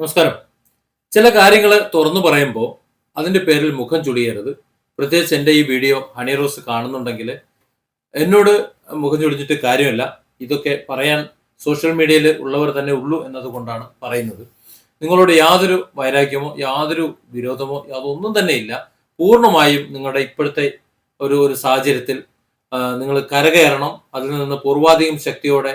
നമസ്കാരം. ചില കാര്യങ്ങൾ തുറന്നു പറയുമ്പോൾ അതിന്റെ പേരിൽ മുഖം ചുളിയരുത്. പ്രത്യേകിച്ച് എന്റെ ഈ വീഡിയോ ഹണി റോസ് കാണുന്നുണ്ടെങ്കിൽ എന്നോട് മുഖം ചുളിഞ്ഞിട്ട് കാര്യമില്ല. ഇതൊക്കെ പറയാൻ സോഷ്യൽ മീഡിയയിൽ ഉള്ളവർ തന്നെ ഉള്ളൂ എന്നതുകൊണ്ടാണ് പറയുന്നത്. നിങ്ങളോട് യാതൊരു വൈരാഗ്യമോ യാതൊരു വിരോധമോ യാതൊന്നും തന്നെ ഇല്ല. പൂർണമായും നിങ്ങളുടെ ഇപ്പോഴത്തെ ഒരു ഒരു സാഹചര്യത്തിൽ നിങ്ങൾ കരകയറണം. അതിൽ നിന്ന് പൂർവാധികം ശക്തിയോടെ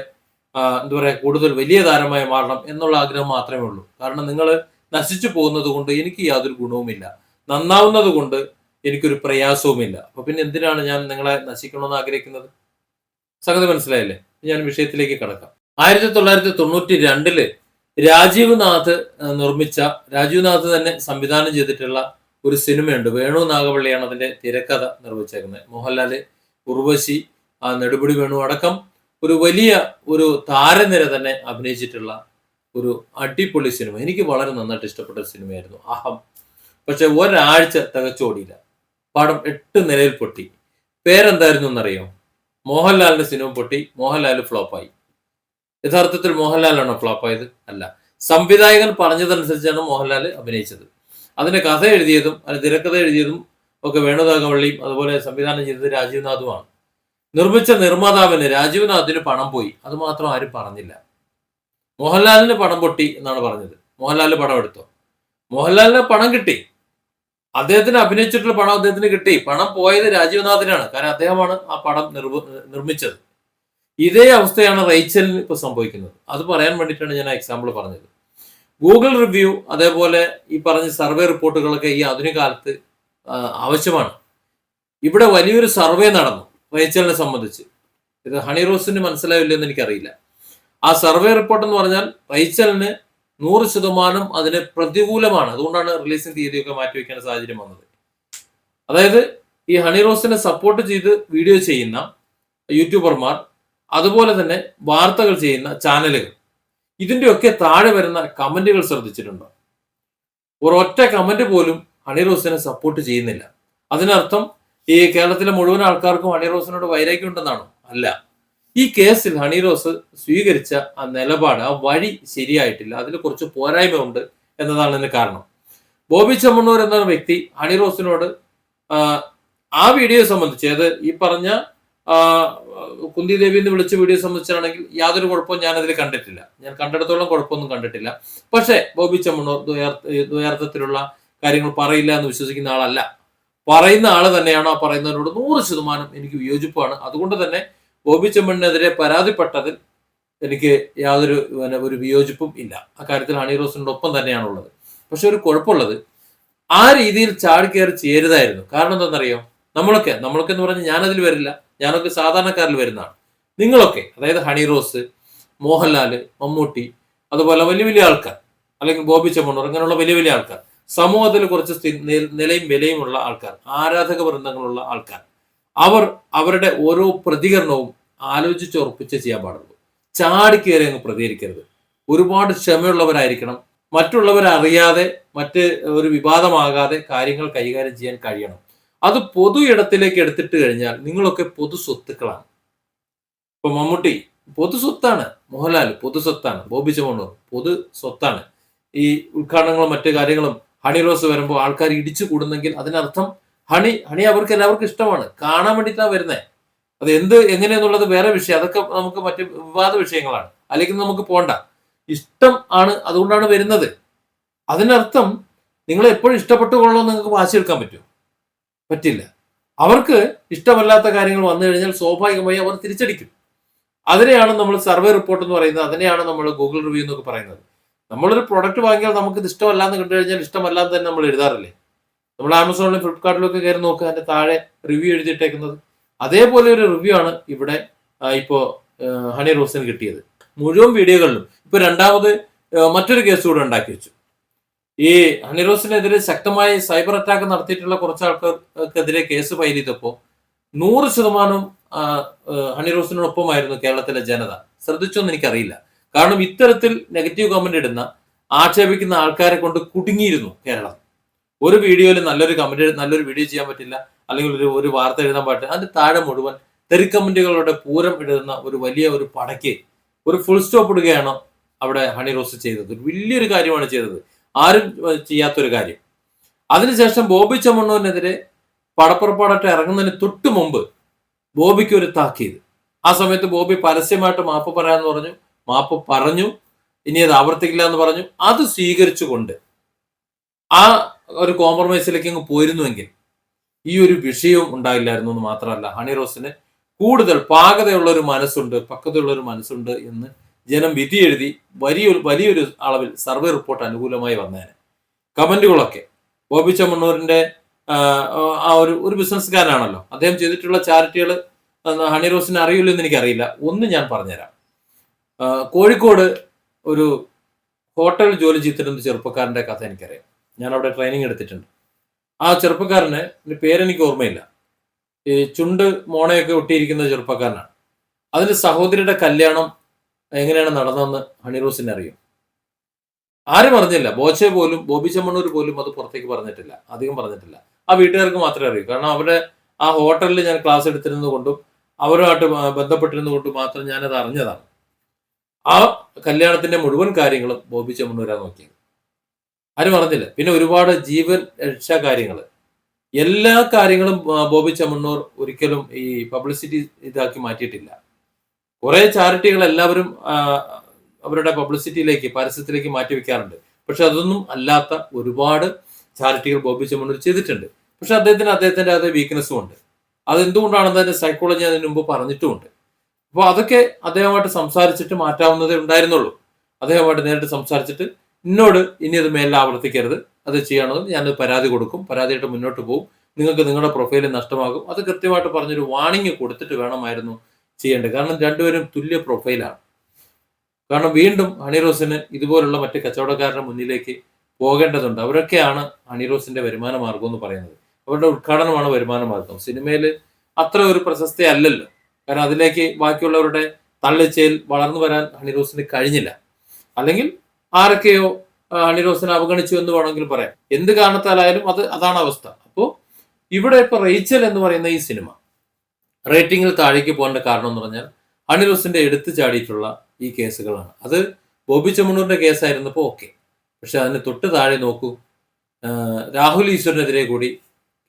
എന്താ പറയുക കൂടുതൽ വലിയ താരമായി മാറണം എന്നുള്ള ആഗ്രഹം മാത്രമേ ഉള്ളൂ. കാരണം നിങ്ങൾ നശിച്ചു പോകുന്നത് കൊണ്ട് എനിക്ക് യാതൊരു ഗുണവുമില്ല. നന്നാവുന്നത് കൊണ്ട് എനിക്കൊരു പ്രയാസവുമില്ല. അപ്പൊ പിന്നെ എന്തിനാണ് ഞാൻ നിങ്ങളെ നശിക്കണമെന്ന് ആഗ്രഹിക്കുന്നത്? സംഗതി മനസ്സിലായില്ലേ? ഞാൻ വിഷയത്തിലേക്ക് കടക്കാം. ആയിരത്തി തൊള്ളായിരത്തി തൊണ്ണൂറ്റി രണ്ടിൽ രാജീവ് നാഥ് നിർമ്മിച്ച രാജീവ് നാഥ് തന്നെ സംവിധാനം ചെയ്തിട്ടുള്ള ഒരു സിനിമയുണ്ട്. വേണു നാഗവള്ളിയാണ് അതിന്റെ തിരക്കഥ നിർവഹിച്ചേക്കുന്നത് മോഹൻലാൽ ഉർവശി ആ നെടുപടി വേണു അടക്കം ഒരു വലിയ ഒരു താരനിര തന്നെ അഭിനയിച്ചിട്ടുള്ള ഒരു അടിപൊളി സിനിമ. എനിക്ക് വളരെ നന്നായിട്ട് ഇഷ്ടപ്പെട്ട സിനിമയായിരുന്നു അഹം. പക്ഷെ ഒരാഴ്ച തികച്ചോടിയില്ല. പടം എട്ട് നിലയിൽ പൊട്ടി. പേരെന്തായിരുന്നു എന്നറിയോ? മോഹൻലാലിന്റെ സിനിമ പൊട്ടി. മോഹൻലാൽ ഫ്ലോപ്പായി. യഥാർത്ഥത്തിൽ മോഹൻലാലാണോ ഫ്ലോപ്പായത്? അല്ല. സംവിധായകൻ പറഞ്ഞതനുസരിച്ചാണ് മോഹൻലാൽ അഭിനയിച്ചത്. അതിന്റെ കഥ എഴുതിയതും അതിന് തിരക്കഥ എഴുതിയതും ഒക്കെ വേണുതാകവള്ളിയും അതുപോലെ സംവിധാനം ചെയ്തത് രാജീവ് നാഥുമാണ് നിർമ്മിച്ച നിർമ്മാതാവിന് രാജീവ് നാഥിന് പണം പോയി. അത് മാത്രം ആരും പറഞ്ഞില്ല. മോഹൻലാലിന് പണം പൊട്ടി എന്നാണ് പറഞ്ഞത്. മോഹൻലാലിന് പണം എടുത്തോ? മോഹൻലാലിന് പണം കിട്ടി. അദ്ദേഹത്തിന് അഭിനയിച്ചിട്ടുള്ള പണം അദ്ദേഹത്തിന് കിട്ടി. പണം പോയത് രാജീവ്നാഥിനാണ്. കാരണം അദ്ദേഹമാണ് ആ പടം നിർമ്മിച്ചത്. ഇതേ അവസ്ഥയാണ് റൈച്ചലിന് ഇപ്പൊ സംഭവിക്കുന്നത്. അത് പറയാൻ വേണ്ടിയിട്ടാണ് ഞാൻ എക്സാമ്പിൾ പറഞ്ഞത്. ഗൂഗിൾ റിവ്യൂ അതേപോലെ ഈ പറഞ്ഞ സർവേ റിപ്പോർട്ടുകളൊക്കെ ഈ ആധുനിക കാലത്ത് ആവശ്യമാണ്. ഇവിടെ വലിയൊരു സർവേ നടന്നു. റേച്ചലിനെ സംബന്ധിച്ച്. ഇത് ഹണി റോസിന് മനസ്സിലാവില്ലെന്ന് എനിക്കറിയില്ല. ആ സർവേ റിപ്പോർട്ട് എന്ന് പറഞ്ഞാൽ റൈച്ചലിന് നൂറ് ശതമാനം അതിന് പ്രതികൂലമാണ്. അതുകൊണ്ടാണ് റിലീസിംഗ് തീയതിയൊക്കെ മാറ്റിവെക്കേണ്ട സാഹചര്യം വന്നത്. അതായത് ഈ ഹണി റോസിനെ സപ്പോർട്ട് ചെയ്ത് വീഡിയോ ചെയ്യുന്ന യൂട്യൂബർമാർ അതുപോലെ തന്നെ വാർത്തകൾ ചെയ്യുന്ന ചാനലുകൾ ഇതിന്റെയൊക്കെ താഴെ വരുന്ന കമന്റുകൾ ശ്രദ്ധിച്ചിട്ടുണ്ട്. ഒരൊറ്റ കമന്റ് പോലും ഹണി റോസിനെ സപ്പോർട്ട് ചെയ്യുന്നില്ല. അതിനർത്ഥം ഈ കേരളത്തിലെ മുഴുവൻ ആൾക്കാർക്കും ഹണി റോസിനോട് വൈരാഗ്യം ഉണ്ടെന്നാണോ? അല്ല. ഈ കേസിൽ ഹണി റോസ് സ്വീകരിച്ച ആ നിലപാട് ആ വഴി ശരിയായിട്ടില്ല. അതിൽ കുറച്ച് പോരായ്മ ഉണ്ട് എന്നതാണ് ഇതിന് കാരണം. ബോബി ചമ്മണ്ണൂർ എന്ന വ്യക്തി ഹണി റോസിനോട് ആ, വീഡിയോ സംബന്ധിച്ച് അത് ഈ പറഞ്ഞ കുന്തി ദേവി എന്ന് വിളിച്ച വീഡിയോ സംബന്ധിച്ചാണെങ്കിൽ യാതൊരു കുഴപ്പവും ഞാൻ അതിൽ കണ്ടിട്ടില്ല. ഞാൻ കണ്ടിടത്തോളം കുഴപ്പമൊന്നും കണ്ടിട്ടില്ല. പക്ഷേ ബോബി ചമ്മണ്ണൂർ ദ്വയാർത്ഥ- ദ്വയാർത്ഥത്തിലുള്ള കാര്യങ്ങൾ പറയില്ല എന്ന് വിശ്വസിക്കുന്ന ആളല്ല. പറയുന്ന ആൾ തന്നെയാണ് ആ പറയുന്നതിനോട് നൂറ് ശതമാനം എനിക്ക് വിയോജിപ്പാണ്. അതുകൊണ്ട് തന്നെ ബോബി ചെമ്മണ്ണിനെതിരെ പരാതിപ്പെട്ടതിൽ എനിക്ക് യാതൊരു ഒരു വിയോജിപ്പും ഇല്ല. അക്കാര്യത്തിൽ ഹണി റോസിന്റെ ഒപ്പം തന്നെയാണുള്ളത് പക്ഷെ ഒരു കുഴപ്പമുള്ളത് ആ രീതിയിൽ ചാടിക്കയറി ചേരുതായിരുന്നു. കാരണം എന്താണെന്നറിയോ? നമ്മളൊക്കെ നമ്മളൊക്കെ എന്ന് പറഞ്ഞാൽ ഞാനതിൽ വരില്ല. ഞാനൊക്കെ സാധാരണക്കാരിൽ വരുന്നതാണ്. നിങ്ങളൊക്കെ അതായത് ഹണി റോസ് മോഹൻലാൽ മമ്മൂട്ടി അതുപോലെ വലിയ വലിയ ആൾക്കാർ അല്ലെങ്കിൽ ബോബി ചെമ്മണ്ണൂർ അങ്ങനെയുള്ള വലിയ വലിയ ആൾക്കാർ സമൂഹത്തിൽ കുറച്ച് നിലയും വിലയുമുള്ള ആൾക്കാർ ആരാധക വൃന്ദങ്ങളുള്ള ആൾക്കാർ. അവർ അവരുടെ ഓരോ പ്രതികരണവും ആലോചിച്ച് ഉറപ്പിച്ച് ചെയ്യാൻ പാടുള്ളൂ. ചാടിക്കയറി അങ്ങ് പ്രതികരിക്കരുത്. ഒരുപാട് ക്ഷമയുള്ളവരായിരിക്കണം. മറ്റുള്ളവരറിയാതെ മറ്റ് ഒരു വിവാദമാകാതെ കാര്യങ്ങൾ കൈകാര്യം ചെയ്യാൻ കഴിയണം. അത് പൊതു ഇടത്തിലേക്ക് എടുത്തിട്ട് കഴിഞ്ഞാൽ നിങ്ങളൊക്കെ പൊതു സ്വത്തുക്കളാണ്. ഇപ്പൊ മമ്മൂട്ടി പൊതു സ്വത്താണ്. മോഹൻലാൽ പൊതു സ്വത്താണ്. ബോബി ചെമ്മണ്ണൂർ പൊതു സ്വത്താണ്. ഈ ഉദ്ഘാടനങ്ങളും മറ്റു കാര്യങ്ങളും ഹണി റോസ് വരുമ്പോൾ ആൾക്കാർ ഇടിച്ചു കൂടുന്നെങ്കിൽ അതിനർത്ഥം ഹണി ഹണി അവർക്ക് എല്ലാവർക്കും ഇഷ്ടമാണ്. കാണാൻ വേണ്ടിയിട്ടാണ് വരുന്നത് അത് എന്ത് എങ്ങനെയെന്നുള്ളത് വേറെ വിഷയം. അതൊക്കെ നമുക്ക് മറ്റ് വിവാദ വിഷയങ്ങളാണ്. അല്ലെങ്കിൽ നമുക്ക് പോണ്ട. ഇഷ്ടം ആണ് അതുകൊണ്ടാണ് വരുന്നത്. അതിനർത്ഥം നിങ്ങൾ എപ്പോഴും ഇഷ്ടപ്പെട്ടു കൊള്ളണം നിങ്ങൾക്ക് വാശിയെടുക്കാൻ പറ്റുമോ പറ്റില്ല. അവർക്ക് ഇഷ്ടമല്ലാത്ത കാര്യങ്ങൾ വന്നു കഴിഞ്ഞാൽ സ്വാഭാവികമായി അവർ തിരിച്ചടിക്കും. അതിനെയാണ് നമ്മൾ സർവേ റിപ്പോർട്ട് എന്ന് പറയുന്നത്. അതിനെയാണ് നമ്മൾ ഗൂഗിൾ റിവ്യൂ എന്നൊക്കെ പറയുന്നത്. നമ്മളൊരു പ്രൊഡക്റ്റ് വാങ്ങിയാൽ നമുക്ക് ഇത് ഇഷ്ടമല്ലാന്ന് കണ്ടു കഴിഞ്ഞാൽ ഇഷ്ടമല്ലാന്ന് തന്നെ നമ്മൾ എഴുതാറില്ലേ? നമ്മൾ ആമസോണിലും ഫ്ലിപ്കാർട്ടിലും ഒക്കെ കയറി നോക്കുക അതിന്റെ താഴെ റിവ്യൂ എഴുതിയിട്ടേക്കുന്നത്. അതേപോലെ ഒരു റിവ്യൂ ആണ് ഇവിടെ ഇപ്പോൾ ഇപ്പോ ഹണി റോസിന് കിട്ടിയത്. മുഴുവൻ വീഡിയോകളിലും. ഇപ്പൊ രണ്ടാമത് മറ്റൊരു കേസ് കൂടെ ഉണ്ടാക്കി വെച്ചു. ഈ ഹണി റോസിനെതിരെ ശക്തമായ സൈബർ അറ്റാക്ക് നടത്തിയിട്ടുള്ള കുറച്ച് ആൾക്കാർക്കെതിരെ കേസ് ഫയൽ ചെയ്തപ്പോൾ നൂറ് ശതമാനം ഹണി റോസിനോടൊപ്പമായിരുന്നു കേരളത്തിലെ ജനത. ശ്രദ്ധിച്ചോന്ന് എനിക്കറിയില്ല. കാരണം ഇത്തരത്തിൽ നെഗറ്റീവ് കമന്റ് ഇടുന്ന ആക്ഷേപിക്കുന്ന ആൾക്കാരെ കൊണ്ട് കുടുങ്ങിയിരുന്നു കേരളം. ഒരു വീഡിയോയിൽ നല്ലൊരു കമന്റ് നല്ലൊരു വീഡിയോ ചെയ്യാൻ പറ്റില്ല അല്ലെങ്കിൽ ഒരു ഒരു വാർത്ത എഴുതാൻ പാടില്ല. അതിന്റെ താഴെ മുഴുവൻ തെറി കമന്റുകളുടെ പൂരം ഇടുന്ന ഒരു വലിയ ഒരു പടയ്ക്ക് ഒരു ഫുൾ സ്റ്റോപ്പ് ഇടുകയാണ് അവിടെ ഹണി റോസ് ചെയ്തത്. ഒരു വലിയൊരു കാര്യമാണ് ചെയ്തത്. ആരും ചെയ്യാത്തൊരു കാര്യം. അതിനുശേഷം ബോബി ചമ്മണ്ണൂരിനെതിരെ പടപ്പുറപ്പാടട്ട് ഇറങ്ങുന്നതിന് തൊട്ട് മുമ്പ് ബോബിക്ക് ഒരു താക്കീത്. ആ സമയത്ത് ബോബി പരസ്യമായിട്ട് മാപ്പ് പറയാന്ന് പറഞ്ഞു. മാപ്പ് പറഞ്ഞു ഇനി അത് ആവർത്തിക്കില്ല എന്ന് പറഞ്ഞു. അത് സ്വീകരിച്ചുകൊണ്ട് ആ ഒരു കോംപ്രമൈസിലേക്ക് അങ്ങ് പോയിരുന്നുവെങ്കിൽ ഈ ഒരു വിഷയവും ഉണ്ടായില്ലായിരുന്നു എന്ന് മാത്രമല്ല. ഹണി റോസിന് കൂടുതൽ പാകതയുള്ള ഒരു മനസ്സുണ്ട് പക്വതയുള്ള ഒരു മനസ്സുണ്ട് എന്ന് ജനം വിധി എഴുതി വലിയൊരു വലിയൊരു അളവിൽ സർവേ റിപ്പോർട്ട് അനുകൂലമായി വന്നേനെ. കമന്റുകളൊക്കെ ബോബി ചമ്മണ്ണൂരിന്റെ ആ, ഒരു ഒരു ബിസിനസ്സുകാരനാണല്ലോ. അദ്ദേഹം ചെയ്തിട്ടുള്ള ചാരിറ്റികൾ ഹണി റോസിന് അറിയില്ലെന്ന് എനിക്കറിയില്ല. ഒന്ന് ഞാൻ പറഞ്ഞുതരാം. കോഴിക്കോട് ഒരു ഹോട്ടൽ ജോലി ചെയ്തിരുന്ന ചെറുപ്പക്കാരന്റെ കഥ എനിക്കറിയാം. ഞാൻ അവിടെ ട്രെയിനിങ് എടുത്തിട്ടുണ്ട്. ആ ചെറുപ്പക്കാരന് പേരെനിക്ക് ഓർമ്മയില്ല. ഈ ചുണ്ട് മോണയൊക്കെ ഒട്ടിയിരിക്കുന്ന ചെറുപ്പക്കാരനാണ്. അതിന് സഹോദരിയുടെ കല്യാണം എങ്ങനെയാണ് നടന്നതെന്ന് ഹണിറോസിനെ അറിയും. ആരും പറഞ്ഞില്ല ബോച്ചെ പോലും ബോബി ചെമ്മണ്ണൂർ പോലും അത് പുറത്തേക്ക് പറഞ്ഞിട്ടില്ല. അധികം പറഞ്ഞിട്ടില്ല. ആ വീട്ടുകാർക്ക് മാത്രമേ അറിയൂ. കാരണം അവരുടെ ആ ഹോട്ടലിൽ ഞാൻ ക്ലാസ് എടുത്തിരുന്നത് കൊണ്ടും അവരുമായിട്ട് ബന്ധപ്പെട്ടിരുന്നത് കൊണ്ടും മാത്രം ഞാനത് അറിഞ്ഞതാണ്. ആ കല്യാണത്തിന്റെ മുഴുവൻ കാര്യങ്ങളും ബോബി ചമ്മണ്ണൂരാ നോക്കിയത് ആരും പറഞ്ഞില്ല പിന്നെ ഒരുപാട് ജീവൻ രക്ഷാ കാര്യങ്ങൾ എല്ലാ കാര്യങ്ങളും ബോബി ചമ്മണ്ണൂർ ഒരിക്കലും ഈ പബ്ലിസിറ്റി ഇതാക്കി മാറ്റിയിട്ടില്ല. കുറെ ചാരിറ്റികൾ എല്ലാവരും അവരുടെ പബ്ലിസിറ്റിയിലേക്ക് പരസ്യത്തിലേക്ക് മാറ്റി വെക്കാറുണ്ട്. പക്ഷെ അതൊന്നും അല്ലാത്ത ഒരുപാട് ചാരിറ്റികൾ ബോബി ചമ്മണ്ണൂർ ചെയ്തിട്ടുണ്ട്. പക്ഷെ അദ്ദേഹത്തിന് അദ്ദേഹത്തിന്റെ അതേ വീക്ക്നെസ്സും ഉണ്ട്. അതെന്തുകൊണ്ടാണെന്ന് അതിന്റെ സൈക്കോളജി അതിന് മുമ്പ് പറഞ്ഞിട്ടുമുണ്ട്. അപ്പോൾ അതൊക്കെ അദ്ദേഹമായിട്ട് സംസാരിച്ചിട്ട് മാറ്റാവുന്നതേ ഉണ്ടായിരുന്നുള്ളൂ. അദ്ദേഹമായിട്ട് നേരിട്ട് സംസാരിച്ചിട്ട് എന്നോട് ഇനി അത് മേലിൽ ആവർത്തിക്കരുത്. അത് ചെയ്യണമെന്ന് ഞാനത് പരാതി കൊടുക്കും. പരാതിയായിട്ട് മുന്നോട്ട് പോകും. നിങ്ങൾക്ക് നിങ്ങളുടെ പ്രൊഫൈൽ നഷ്ടമാകും. അത് കൃത്യമായിട്ട് പറഞ്ഞൊരു വാണിംഗ് കൊടുത്തിട്ട് വേണമായിരുന്നു ചെയ്യേണ്ടത്. കാരണം രണ്ടുപേരും തുല്യ പ്രൊഫൈലാണ്. കാരണം വീണ്ടും ഹണിറോസിന് ഇതുപോലുള്ള മറ്റ് കച്ചവടക്കാരുടെ മുന്നിലേക്ക് പോകേണ്ടതുണ്ട്. അവരൊക്കെയാണ് ഹണിറോസിന്റെ വരുമാന മാർഗം എന്ന് പറയുന്നത്. അവരുടെ ഉദ്ഘാടനമാണ് വരുമാന മാർഗം സിനിമയിൽ അത്ര ഒരു പ്രശസ്തി അല്ലല്ലോ. കാരണം അതിലേക്ക് ബാക്കിയുള്ളവരുടെ തള്ളിച്ചയിൽ വളർന്നു വരാൻ ഹണിറോസിന് കഴിഞ്ഞില്ല. അല്ലെങ്കിൽ ആരൊക്കെയോ ഹണിറോസിനെ അവഗണിച്ചു എന്ന് വേണമെങ്കിൽ പറയാം. എന്ത് കാരണത്താലായാലും അത് അതാണ് അവസ്ഥ. അപ്പോൾ ഇവിടെ ഇപ്പൊ റേച്ചൽ എന്ന് പറയുന്ന ഈ സിനിമ റേറ്റിംഗിൽ താഴേക്ക് പോകേണ്ട കാരണം എന്ന് പറഞ്ഞാൽ ഹണിറോസിന്റെ എടുത്തു ചാടിയിട്ടുള്ള ഈ കേസുകളാണ്. അത് ബോബി ചമ്മണ്ണൂരിന്റെ കേസായിരുന്നപ്പോൾ ഓക്കെ. പക്ഷെ അതിന് തൊട്ട് താഴെ നോക്കൂ രാഹുൽ ഈശ്വരനെതിരെ കൂടി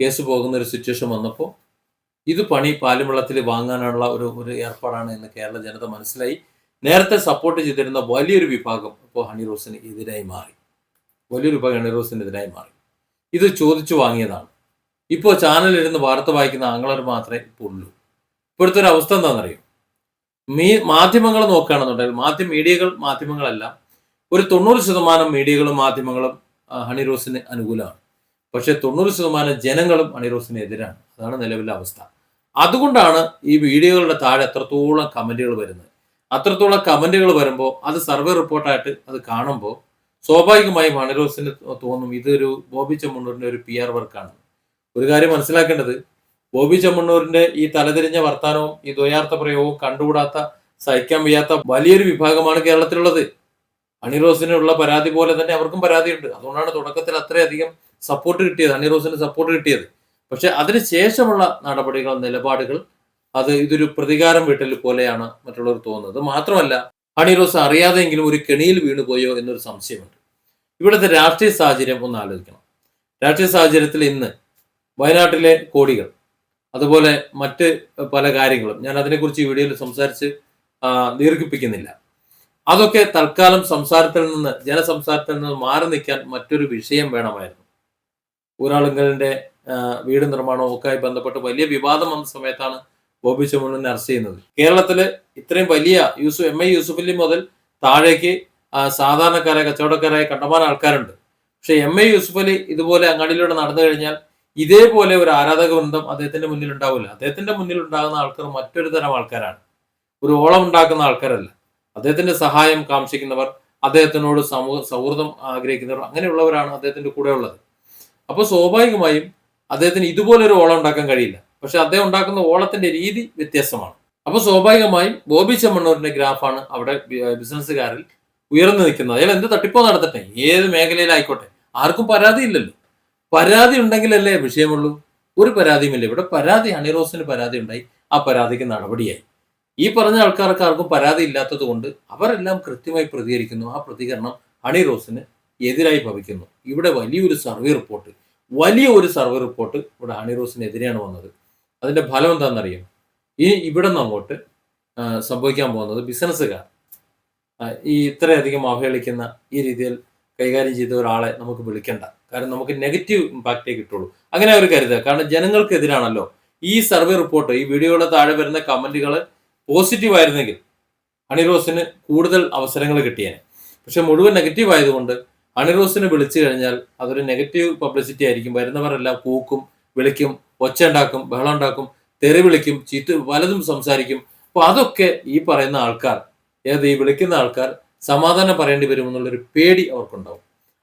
കേസ് പോകുന്ന ഒരു സിറ്റുവേഷൻ വന്നപ്പോൾ ഇത് പണി പാലുവെള്ളത്തിൽ വാങ്ങാനുള്ള ഒരു ഒരു ഏർപ്പാടാണ് എന്ന് കേരള ജനത മനസ്സിലായി. നേരത്തെ സപ്പോർട്ട് ചെയ്തിരുന്ന വലിയൊരു വിഭാഗം ഇപ്പോൾ ഹണി റോസിന് എതിരായി മാറി. വലിയൊരു വിഭാഗം ഹണി റോസിന് എതിരായി മാറി. ഇത് ചോദിച്ചു വാങ്ങിയതാണ്. ഇപ്പോൾ ചാനലിരുന്ന് വാർത്ത വായിക്കുന്ന ആംഗ്ലർ മാത്രമേ ഇപ്പോൾ ഉള്ളൂ. ഇപ്പോഴത്തെ ഒരു അവസ്ഥ എന്താണെന്നറിയോ? മീ മാധ്യമങ്ങൾ നോക്കുകയാണെന്നുണ്ടെങ്കിൽ മാധ്യമ മീഡിയകൾ മാധ്യമങ്ങളെല്ലാം. ഒരു തൊണ്ണൂറ് ശതമാനം മീഡിയകളും മാധ്യമങ്ങളും ഹണി റോസിന് അനുകൂലമാണ്. പക്ഷെ തൊണ്ണൂറ് ശതമാനം ജനങ്ങളും ഹണി റോസിന് എതിരാണ്. അതാണ് നിലവിലെ അവസ്ഥ. അതുകൊണ്ടാണ് ഈ വീഡിയോകളുടെ താഴെ എത്രത്തോളം കമന്റുകൾ വരുന്നത്. അത്രത്തോളം കമന്റുകൾ വരുമ്പോൾ അത് സർവേ റിപ്പോർട്ടായിട്ട് അത് കാണുമ്പോൾ സ്വാഭാവികമായി മണിരോസിന് തോന്നും ഇതൊരു ബോബി ചെമ്മണ്ണൂരിന്റെ ഒരു പി ആർ വർക്കാണ്. ഒരു കാര്യം മനസ്സിലാക്കേണ്ടത് ബോബി ചെമ്മണ്ണൂരിന്റെ ഈ തലതിരിഞ്ഞ വർത്താനവും ഈ ദ്വയാർത്ഥ പ്രയോഗവും കണ്ടുകൂടാത്ത സഹിക്കാൻ വയ്യാത്ത വലിയൊരു വിഭാഗമാണ് കേരളത്തിലുള്ളത്. ഹണിറോസിനുള്ള പരാതി പോലെ തന്നെ അവർക്കും പരാതിയുണ്ട്. അതുകൊണ്ടാണ് തുടക്കത്തിൽ അത്രയധികം സപ്പോർട്ട് കിട്ടിയത് ഹണിറോസിന് സപ്പോർട്ട് കിട്ടിയത്. പക്ഷെ അതിനുശേഷമുള്ള നടപടികൾ നിലപാടുകൾ അത് ഇതൊരു പ്രതികാരം വീട്ടൽ പോലെയാണ് മറ്റുള്ളവർ തോന്നുന്നത്. മാത്രമല്ല ഹണിറോസ് അറിയാതെങ്കിലും ഒരു കെണിയിൽ വീണുപോയോ എന്നൊരു സംശയമുണ്ട്. ഇവിടുത്തെ രാഷ്ട്രീയ സാഹചര്യം ഒന്ന് ആലോചിക്കണം. രാഷ്ട്രീയ സാഹചര്യത്തിൽ ഇന്ന് വയനാട്ടിലെ കോടികൾ അതുപോലെ മറ്റ് പല കാര്യങ്ങളും ഞാൻ അതിനെക്കുറിച്ച് ഈ വീഡിയോയിൽ സംസാരിച്ച് ദീർഘിപ്പിക്കുന്നില്ല. അതൊക്കെ തൽക്കാലം സംസാരത്തിൽ നിന്ന് ജനസംസാരത്തിൽ നിന്ന് മാറി നിൽക്കാൻ മറ്റൊരു വിഷയം വേണമായിരുന്നു. ഊരാളുങ്കലിന്റെ ആ, വീട് നിർമ്മാണവും ഒക്കെ ആയി ബന്ധപ്പെട്ട് വലിയ വിവാദം വന്ന സമയത്താണ് ബോബി ചെമ്മണ്ണിനെ അറസ്റ്റ് ചെയ്യുന്നത്. കേരളത്തിൽ ഇത്രയും വലിയ യൂസുഫ് എം ഐ യൂസുഫലി മുതൽ താഴേക്ക് സാധാരണക്കാരായ കച്ചവടക്കാരായ കണ്ടമാന ആൾക്കാരുണ്ട്. പക്ഷെ എം ഐ യൂസുഫലി ഇതുപോലെ അങ്ങാടിയിലൂടെ നടന്നു കഴിഞ്ഞാൽ ഇതേപോലെ ഒരു ആരാധക വൃന്ദം അദ്ദേഹത്തിന്റെ മുന്നിൽ ഉണ്ടാവില്ല. അദ്ദേഹത്തിന്റെ മുന്നിൽ ഉണ്ടാകുന്ന ആൾക്കാർ മറ്റൊരു തരം ആൾക്കാരാണ്. ഒരു ഓളം ഉണ്ടാക്കുന്ന ആൾക്കാരല്ല. അദ്ദേഹത്തിന്റെ സഹായം കാക്ഷിക്കുന്നവർ അദ്ദേഹത്തിനോട് സമൂഹ സൗഹൃദം ആഗ്രഹിക്കുന്നവർ അങ്ങനെയുള്ളവരാണ് അദ്ദേഹത്തിന്റെ കൂടെ ഉള്ളത് അപ്പോൾ സ്വാഭാവികമായും അദ്ദേഹത്തിന് ഇതുപോലൊരു ഓളം ഉണ്ടാക്കാൻ കഴിയില്ല. പക്ഷെ അദ്ദേഹം ഉണ്ടാക്കുന്ന ഓളത്തിന്റെ രീതി വ്യത്യസ്തമാണ്. അപ്പോൾ സ്വാഭാവികമായും ബോബി ചെമ്മണ്ണൂരിന്റെ ഗ്രാഫാണ് അവിടെ ബിസിനസ്സുകാരിൽ ഉയർന്നു നിൽക്കുന്നത്. അയാൾ എന്ത് തട്ടിപ്പോ നടത്തട്ടെ? ഏത് മേഖലയിലായിക്കോട്ടെ? ആർക്കും പരാതി ഇല്ലല്ലോ. പരാതി ഉണ്ടെങ്കിലല്ലേ വിഷയമുള്ളൂ. ഒരു പരാതിയുമില്ല ഇവിടെ പരാതി ഹണിറോസിന് പരാതി ഉണ്ടായി. ആ പരാതിക്ക് നടപടിയായി. ഈ പറഞ്ഞ ആൾക്കാർക്ക് ആർക്കും പരാതി ഇല്ലാത്തത് കൊണ്ട് അവരെല്ലാം കൃത്യമായി പ്രതികരിക്കുന്നു. ആ പ്രതികരണം ഹണി റോസിന് എതിരായി ഭവിക്കുന്നു. ഇവിടെ വലിയൊരു സർവേ റിപ്പോർട്ട് വലിയ ഒരു സർവേ റിപ്പോർട്ട് ഇവിടെ ഹണി റോസിനെതിരെയാണ് വന്നത്. അതിന്റെ ഫലം എന്താണെന്നറിയാം? ഇനി ഇവിടെ നിന്ന് അങ്ങോട്ട് സംഭവിക്കാൻ പോകുന്നത് ബിസിനസ്സുകാർ ഈ ഇത്രയധികം അവഹേളിക്കുന്ന ഈ രീതിയിൽ കൈകാര്യം ചെയ്ത ഒരാളെ നമുക്ക് വിളിക്കണ്ട. കാരണം നമുക്ക് നെഗറ്റീവ് ഇമ്പാക്റ്റേ കിട്ടുള്ളൂ. അങ്ങനെ അവർ കരുതുക. കാരണം ജനങ്ങൾക്കെതിരാണല്ലോ ഈ സർവേ റിപ്പോർട്ട് ഈ വീഡിയോയുടെ താഴെ വരുന്ന കമന്റുകൾ പോസിറ്റീവ് ആയിരുന്നെങ്കിൽ ഹണിറോസിന് കൂടുതൽ അവസരങ്ങൾ കിട്ടിയേനെ. പക്ഷെ മുഴുവൻ നെഗറ്റീവ് ആയതുകൊണ്ട് ഹണിറോസിനെ വിളിച്ചു കഴിഞ്ഞാൽ അതൊരു നെഗറ്റീവ് പബ്ലിസിറ്റി ആയിരിക്കും. വരുന്നവരെല്ലാം കൂക്കും വിളിക്കും ഒച്ച ഉണ്ടാക്കും ബഹളം ഉണ്ടാക്കും തെറി വിളിക്കും ചീത്ത പലതും സംസാരിക്കും. അപ്പൊ അതൊക്കെ ഈ പറയുന്ന ആൾക്കാർ ഏത് ഈ വിളിക്കുന്ന ആൾക്കാർ സമാധാനം പറയേണ്ടി വരും എന്നുള്ളൊരു പേടി അവർക്കുണ്ടാവും.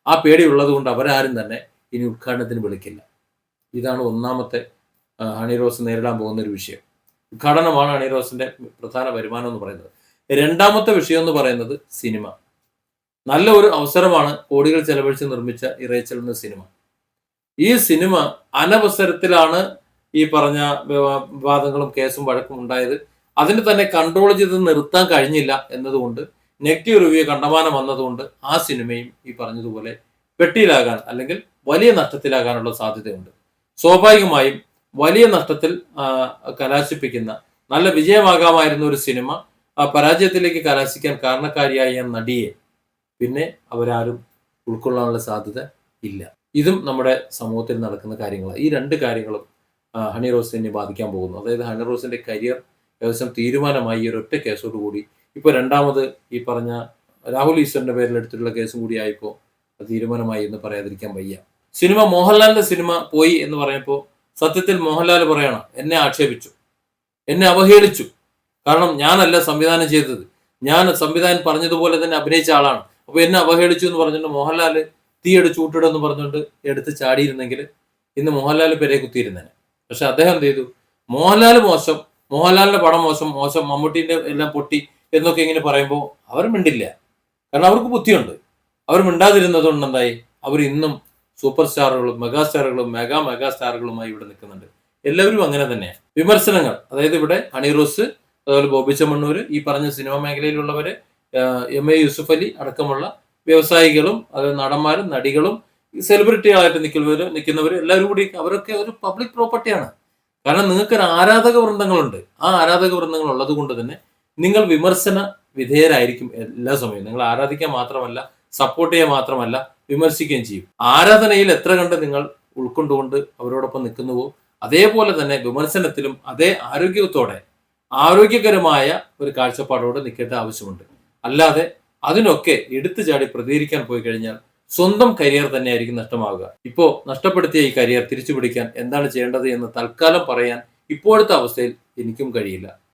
ആ പേടി ഉള്ളത് കൊണ്ട് അവരാരും തന്നെ ഇനി ഉദ്ഘാടനത്തിന് വിളിക്കില്ല. ഇതാണ് ഒന്നാമത്തെ ഹണി റോസ് നേരിടാൻ പോകുന്ന ഒരു വിഷയം. ഉദ്ഘാടനമാണ് ഹണി റോസിന്റെ പ്രധാന വരുമാനം എന്ന് പറയുന്നത്. രണ്ടാമത്തെ വിഷയം എന്ന് പറയുന്നത് സിനിമ. നല്ല ഒരു അവസരമാണ് കോടികൾ ചെലവഴിച്ച് നിർമ്മിച്ച ഇറേച്ചൽ എന്ന സിനിമ. ഈ സിനിമ അനവസരത്തിലാണ് ഈ പറഞ്ഞ വിവാ- വിവാദങ്ങളും കേസും വഴക്കും ഉണ്ടായത്. അതിന് തന്നെ കൺട്രോൾ ചെയ്ത് നിർത്താൻ കഴിഞ്ഞില്ല എന്നതുകൊണ്ട് നെഗറ്റീവ് റിവ്യൂ കണ്ടമാനം വന്നതുകൊണ്ട് ആ സിനിമയും ഈ പറഞ്ഞതുപോലെ പെട്ടിയിലാകാൻ അല്ലെങ്കിൽ വലിയ നഷ്ടത്തിലാകാനുള്ള സാധ്യതയുണ്ട്. സ്വാഭാവികമായും വലിയ നഷ്ടത്തിൽ കലാശിപ്പിക്കുന്ന നല്ല വിജയമാകാമായിരുന്ന ഒരു സിനിമ പരാജയത്തിലേക്ക് കലാശിക്കാൻ കാരണക്കാരിയായ നടിയെ പിന്നെ അവരാരും ഉൾക്കൊള്ളാനുള്ള സാധ്യത ഇല്ല. ഇതും നമ്മുടെ സമൂഹത്തിൽ നടക്കുന്ന കാര്യങ്ങളാണ് ഈ രണ്ട് കാര്യങ്ങളും ഹണി റോസിനെ ബാധിക്കാൻ പോകുന്നു. അതായത് ഹണി റോസിന്റെ കരിയർ ഏകദേശം തീരുമാനമായി ഈ ഒരൊറ്റ കേസോട് കൂടി. ഇപ്പൊ രണ്ടാമത് ഈ പറഞ്ഞ രാഹുൽ ഈശ്വറിന്റെ പേരിൽ എടുത്തിട്ടുള്ള കേസും കൂടി ആയപ്പോ അത് തീരുമാനമായി എന്ന് പറയാതിരിക്കാൻ വയ്യ. സിനിമ മോഹൻലാലിന്റെ സിനിമ പോയി എന്ന് പറയുമ്പോൾ സത്യത്തിൽ മോഹൻലാൽ പറയണം എന്നെ ആക്ഷേപിച്ചു. എന്നെ അവഹേളിച്ചു. കാരണം ഞാനല്ല സംവിധാനം ചെയ്തത്. ഞാൻ സംവിധാനം പറഞ്ഞതുപോലെ തന്നെ അഭിനയിച്ച ആളാണ്. അപ്പൊ എന്നെ അവഹേളിച്ചു എന്ന് പറഞ്ഞിട്ട് മോഹൻലാൽ തീയെടുത്ത് ചൂട്ടിടെന്ന് പറഞ്ഞുകൊണ്ട് എടുത്ത് ചാടിയിരുന്നെങ്കിൽ ഇന്ന് മോഹൻലാൽ പെരെ കുത്തിയിരുന്നേനെ. പക്ഷെ അദ്ദേഹം എന്ത് ചെയ്തു? മോഹൻലാൽ മോശം മോഹൻലാലിന്റെ പടം മോശം മോശം മമ്മൂട്ടിന്റെ എല്ലാം പൊട്ടി എന്നൊക്കെ ഇങ്ങനെ പറയുമ്പോൾ അവർ മിണ്ടില്ല. കാരണം അവർക്ക് ബുദ്ധിയുണ്ട്. അവർ മിണ്ടാതിരുന്നത് കൊണ്ട് എന്തായി? അവർ ഇന്നും സൂപ്പർ സ്റ്റാറുകളും മെഗാ സ്റ്റാറുകളും മെഗാ മെഗാ സ്റ്റാറുകളുമായി ഇവിടെ നിൽക്കുന്നുണ്ട്. എല്ലാവരും അങ്ങനെ തന്നെയാണ് വിമർശനങ്ങൾ അതായത് ഇവിടെ ഹണിറോസ് അതുപോലെ ബോബി ചെമ്മണ്ണൂര് ഈ പറഞ്ഞ സിനിമാ മേഖലയിലുള്ളവര് എം എ യൂസുഫ് അലി അടക്കമുള്ള വ്യവസായികളും അത് നടന്മാരും നടികളും സെലിബ്രിറ്റികളായിട്ട് നിൽക്കുന്നവര് നിൽക്കുന്നവര് എല്ലാവരും കൂടി അവരൊക്കെ ഒരു പബ്ലിക് പ്രോപ്പർട്ടിയാണ്. കാരണം നിങ്ങൾക്ക് ഒരു ആരാധക വൃന്ദങ്ങളുണ്ട്. ആ ആരാധക വൃന്ദങ്ങൾ ഉള്ളത് കൊണ്ട് തന്നെ നിങ്ങൾ വിമർശന വിധേയരായിരിക്കും എല്ലാ സമയവും. നിങ്ങൾ ആരാധിക്കാൻ മാത്രമല്ല സപ്പോർട്ട് ചെയ്യാൻ മാത്രമല്ല വിമർശിക്കുകയും ചെയ്യും. ആരാധനയിൽ എത്ര കണ്ട് നിങ്ങൾ ഉൾക്കൊണ്ടുകൊണ്ട് അവരോടൊപ്പം നിൽക്കുന്നുവോ അതേപോലെ തന്നെ വിമർശനത്തിലും അതേ ആരോഗ്യത്തോടെ ആരോഗ്യകരമായ ഒരു കാഴ്ചപ്പാടോടെ നിൽക്കേണ്ട ആവശ്യമുണ്ട്. അല്ലാതെ അതിനൊക്കെ എടുത്തു ചാടി പ്രതികരിക്കാൻ പോയി കഴിഞ്ഞാൽ സ്വന്തം കരിയർ തന്നെയായിരിക്കും നഷ്ടമാവുക. ഇപ്പോ നഷ്ടപ്പെടുത്തിയ ഈ കരിയർ തിരിച്ചു പിടിക്കാൻ എന്താണ് ചെയ്യേണ്ടത് എന്ന് തൽക്കാലം പറയാൻ ഇപ്പോഴത്തെ അവസ്ഥയിൽ എനിക്കും കഴിയില്ല.